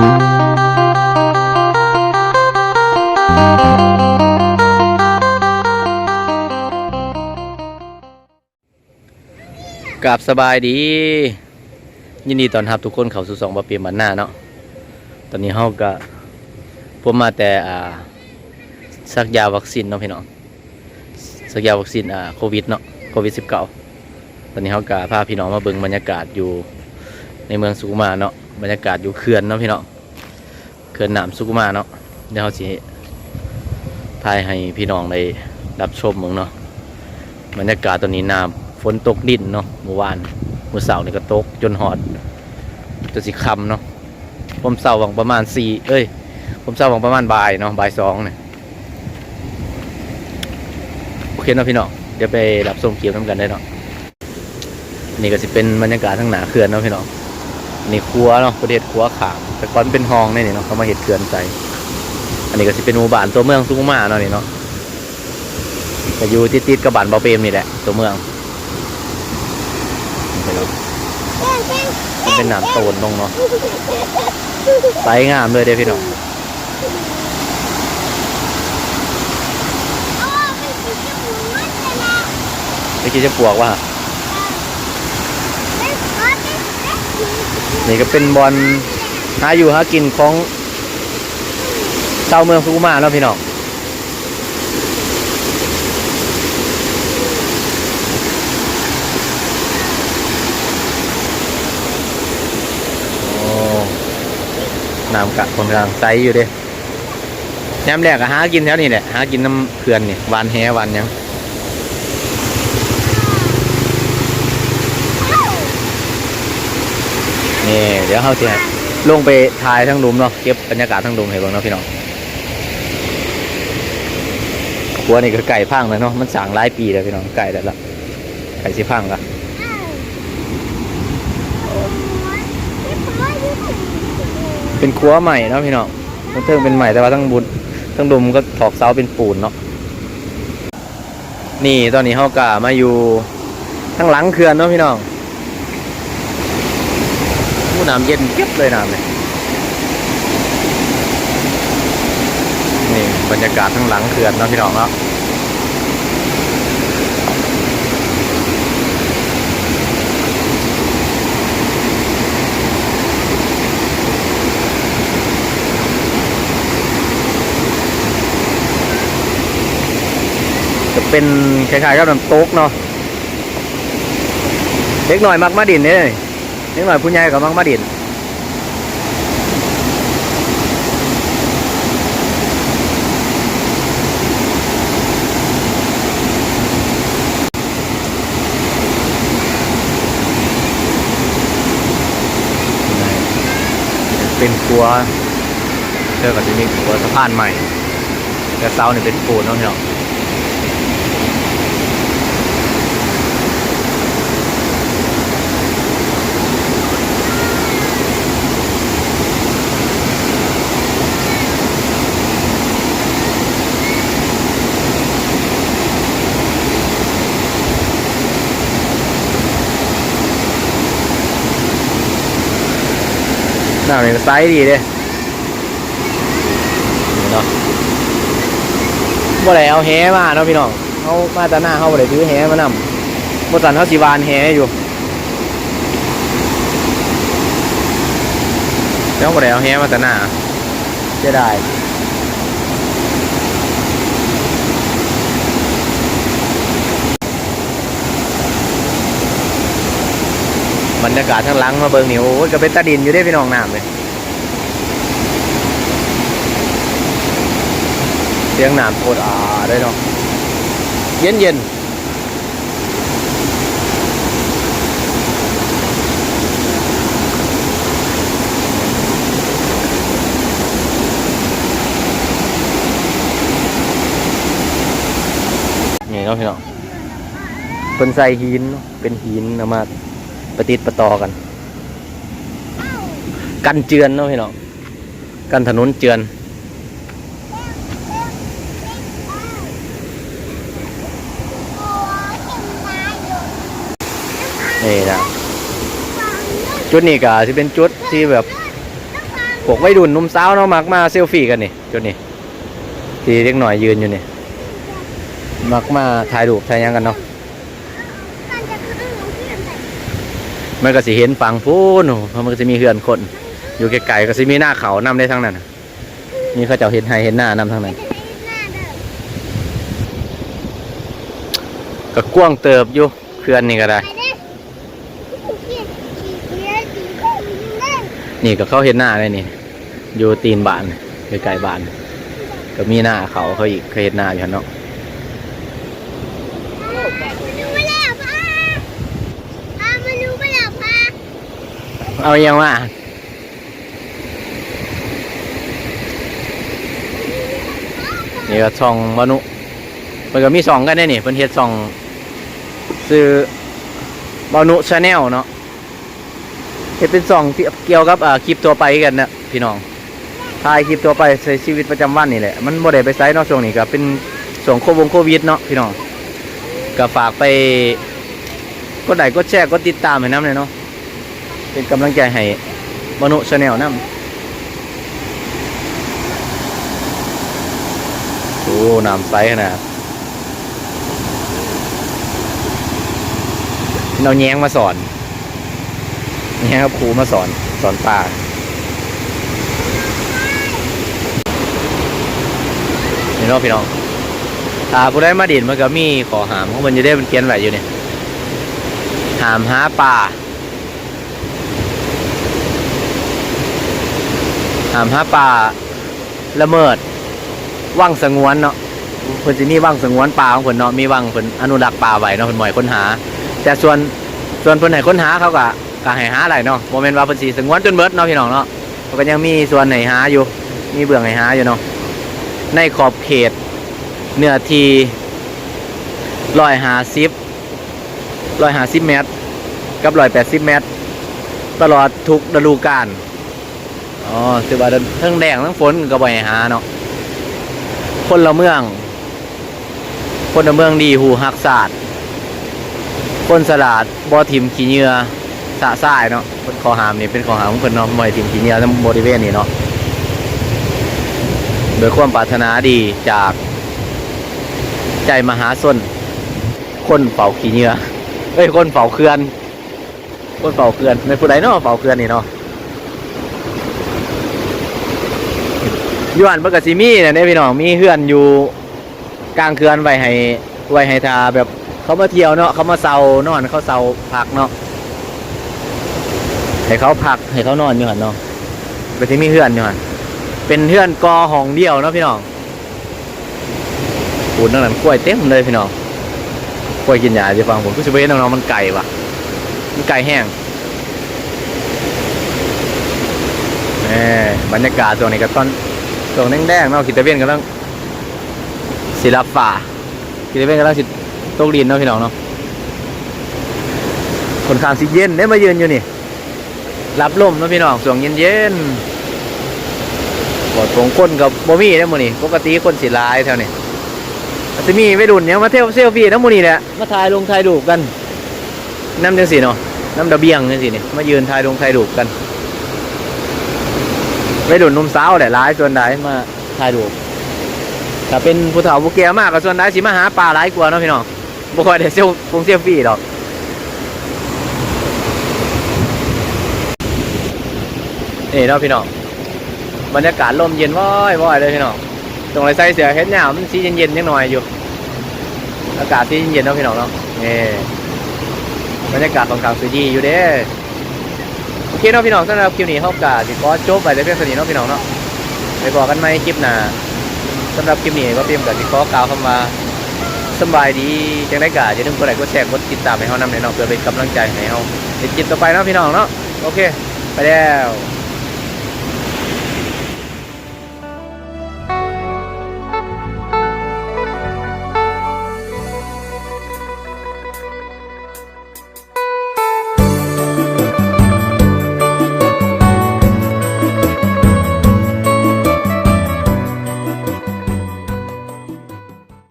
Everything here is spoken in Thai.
กับสบายดี ยินดีตอนรับทุกคนเข้าสู่สองบะเปียมบันหน้าเนาะตอนนี้เฮาก็ผมมาแต่อ่าสักยาวัคซีนเนาะพี่น้องสักยาวัคซีนอ่าโควิดเนาะโควิด19ตอนนี้เฮาก็พาพี่น้องมาเบิ่งบรรยากาศอยู่ในเมืองสุกุมาเนาะ บรรยากาศอยู่เขื่อนเนาะพี่น้องเขื่อนน้ำสุกุมาเนาะเดี๋ยวเฮาสิถ่ายให้พี่น้องได้รับชมมืองเนาะบรรยากาศตอนนี้น้ำฝนตกดินเนาะเมื่อวานเมื่อเสาร์นี่ก็ตกจนหอดจนสิคำเนาะผมเสาร์วังประมาณสี่เอ้ย ผมเสาร์วังประมาณบ่ายเนาะบ่ายสองเนี่ยโอเคเนาะพี่น้องเดี๋ยวไปรับชมเกี่ยวน้ำกันได้เนาะนี่ก็สิเป็นบรรยากาศทั้งหนาเขื่อนเนาะพี่น้อง นนี่ครัวเนาะประเทศครัวขาม แต่ก่อนเป็นห้องนี่นี่เนาะเขามาเห็ดเขื่อนใจอันนี้ก็สิเป็นหมู่บ้านตัวเมืองสุขุมมาเนาะนี่เนาะก็อยู่ติดๆกับบ้านเบาเปรมนี่แหละตัวเมืองมันเป็นหนามโตนลงเนาะไซส์งามเลยเด้อพี่น้องไปกินจะปวกว่ะ นี่ก็เป็นบอลหาอยู่หากินของชาวเมืองสุขุมาเนาะพี่น้องโอ้น้ำกะคนกลางไซส์อยู่เด้แหนมแรกก็หากินแถวนี้แหละ หากินน้ำเขื่อนนี่หวานแหวานยัง นี่เดี๋ยวเขาจะลงไปถ่ายทั้งดุมเนาะเก็บบรรยากาศทั้งดุมให้เบิ่งเนาะพี่น้องหัวนี่ก็ไก่พังเลยเนาะมันสั่งหลายปีแล้วพี่น้องไก่แล้วละไก่สิพังละเป็นครัวใหม่เนาะพี่น้องทั้งเทิงเป็นใหม่แต่ว่าทั้งบุญทั้งดุมก็ถอกเสาเป็นปูนเนาะนี่ตอนนี้เขากะมาอยู่ทั้งหลังเขื่อนเนาะพี่น้อง น้ำเย็นเก็บเลยน้ำเนี่ยนี่บรรยากาศข้างหลังเขื่อนนะพี่น้องเนาะจะเป็นคล้ายๆกับน้ำตกเนาะเล็กหน่อยมักมาดินเนี่ย เล็กหน่อยผู้ใหญ่กับมักมาดินเป็นครัวเจอกับที่นี่ครัวสะพานใหม่แต่เสาเนี่ยเป็นปูนเนาะพี่น้อง น้ำนี่ยไซส์ดีเด้เนาะบ่ได้เอาแหมาเนาะพี่น้องเขามาแตาหน้าเขาบ่ได้ถือแหมานำบ่สันเขาสีวานแหอยู่แล้วบ่ได้เอาแหมาแตาหน้าจะได้ บรรยากาศข้งหลังมาเบิ่งนี่โอ้ยก็เป็นตาดินอยู่ได้พี่น้องน้ำเลยเสียงน้ำโคตรอ่าได้เนาะเย็นเย็นนี่เนาะพี่น้องเป็นใส่หินเป็นหินเอามา ประติดประต่อกัน กันเจือนเนาะพี่น้องกันถนนเจือนนี่นะจุดนี้ก็จะเป็นจุดที่แบบควกวัยรุ่นนุ่มสาวเนาะมักมาเซลฟี่กันนี่จุดนี้ที่เล็กหน่อยยืนอยู่นี่มักมาถ่ายรูปถ่ายยังกันเนาะ มันจะขึ้นลงที่ไหน มันก็สิเห็นฝั่งพูนเพราะมันก็จะมีเฮือนคน อยู่ไกลๆก็สิมีหน้าเขานำได้ทั้งนั้นนี่เขาเจ้าเห็นให้เห็นหน้านำทั้งนั้นก็กว้างเติบอยู่เขื่อนนี่ก็ได้ นี่ก็เขาเห็นหน้าเลยนี่ อยู่ตีนบ้านไกลๆบ้าน ก็มีหน้าเขาเขาอีกเขาเห็นหน้าอยู่หั่นเนาะ มาดูไปแล้วป้าพามาดูไปแล้วป้า เอายังว่านี่ก็ช่องมนุมันก็มีสองกันได้นี่เป็นเฮ็ดสองซื้อบนุชาแนลเนาะเฮ็ดเป็นสองเกี่ยวกับคลิปตัวไปกันนะพี่น้องถ่ายคลิปตัวไปใช้ชีวิตประจำวันนี่แหละมันบ่ได้ไปไซต์นาะช่วงนี้ก็เป็นช่งโควงโควิดเนาะพี่น้องก็ฝากไปกดไลค์กดแชร์กดติดตามให้น้ำเลยเนาะ เป็นกำลังใจให้มนุษย์ชาแนลนำโอ้น้ำใสขนาดเราแย้งมาสอนแย้งกับครูมาสอนสอนป่านี่เนาะพี่น้องถ้าผู้ได้มาดินมันก็มีขอหามของมันจะได้เป็นเขียนไว้อยู่เนี่ยหามหาป่า หามหาป่าละเมิดว่างสงวนเนาะเพิ่นสิมีว่างสงวนป่าของเพิ่นเนาะมีว่างเพิ่นอนุรักษ์ป่าไว้เนาะเพิ่นบ่ให้ค้นหา แต่ส่วนส่วนเพิ่นให้ค้นหาเขาก็ก็ให้หาหลายเนาะบ่แม่นว่าเพิ่นสิสงวนจนเบิดเนาะพี่น้องเนาะเขาก็ยังมีส่วนให้หาอยู่ มีเบื้องให้หาอยู่เนาะในขอบเขตเนื้อที่150 150เมตร กับ180เมตร ตลอดทุกฤดูกาล อ๋อคือว่าทั้งแดงทั้งฝนก็บ่ให้หาเนาะคนละเมือง คนละเมืองดีหูฮักศาสตร์คนสลาดบ่ทิมขี้เหื่อสะสายเนาะเป็นขอหามนี่เป็นขอหามของเพิ่นเนาะบ่ให้ทิมขี้เหื่อทั้งบริเวณนี้เนาะโดยความปรารถนาดีจากใจมหาชนคนเฝ้าขี้เหื่อเอ้ยคนเฝ้าเขื่อนคนเฝ้าเขื่อนในผู้ใดเนาะเฝ้าเขื่อนนี่เนาะ อยู่อันเพิ่นก็สิมีน่ะเด้พี่น้องมีเฮือนอยู่กลางเขื่อนไว้ให้ไว้ให้ทาแบบเขามาเที่ยวเนาะเขามาเซานอนเขาเซาพักเนาะให้เขาพักให้เขานอนอยู่หันเนาะก็สิมีเฮือนอยู่หันเป็นเฮือนกอห้องเดียวเนาะพี่น้องปูนนั่นนกล้วยเต็มเลยพี่น้องกล้วยกินหญ้าสิฟังผมก็สิบ่เห็นน้องๆมันไก่ว่ะมันไก่แห้งแหมบรรยากาศตรงนี้ก็ตอน ตรงแดงๆเนาะกิตาเวียนกำลังศิลป่ากิตาเวียนกำลังสิตกดินเนาะพี่น้องเนาะคนข้างสิเย็นได้มายืนอยู่นี่รับลมเนาะพี่น้องส่วงเย็นๆบอดของคนกับบ่มีนะมื้อนี้ปกติคนสิลายแถวนี้จะมีวัยรุ่นเนี่ยมาเที่ยวเซลฟี่นะมื้อนี้แหละมาถ่ายลงถ่ายรูกันน้ำจังสิเนาะน้ำระเบียงจังสินี่มายืนถ่ายลงถ่ายรูกัน ไปดุนนุ่มสาวแหละร้ายส่วนใดมาถ่ายรูปถ้าเป็นผู้เฒ่าผู้แก่มากก็ส่วนใดสิมาหาปลาหลายกว่าเนาะพี่น้องบ่ค่อยได้เซลฟงเซลฟี่ดอกนี่เนาะพี่น้องบรรยากาศลมเย็นว้อยว้อยเลยพี่น้องตรงไรใส่เสือเฮ็ดหนาวมันสีเย็นๆนิดหน่อยอยู่ อากาศสีเย็นๆเนาะพี่น้องเนาะนี่บรรยากาศค่อนข้างสวยดีอยู่เด้ เคเนาะพี่น้องสำหรับคลิปนี้เฮากะสิขอจบไปแต่เพียงสนี้เนาะพี่น้องเนาะไปบอกกันไหมคลิปหน้าสำหรับคลิปนี้ก็เตรียมกับสิขอกล่าวคำว่าสบายดีจังได้กาอย่าลืมกดไลค์กดแชร์กดติดตามให้เฮานำแน่เนาะเพื่อเป็นกำลังใจให้เฮาในคลิปต่อไปเนาะพี่น้องเนาะโอเค ไปแล้ว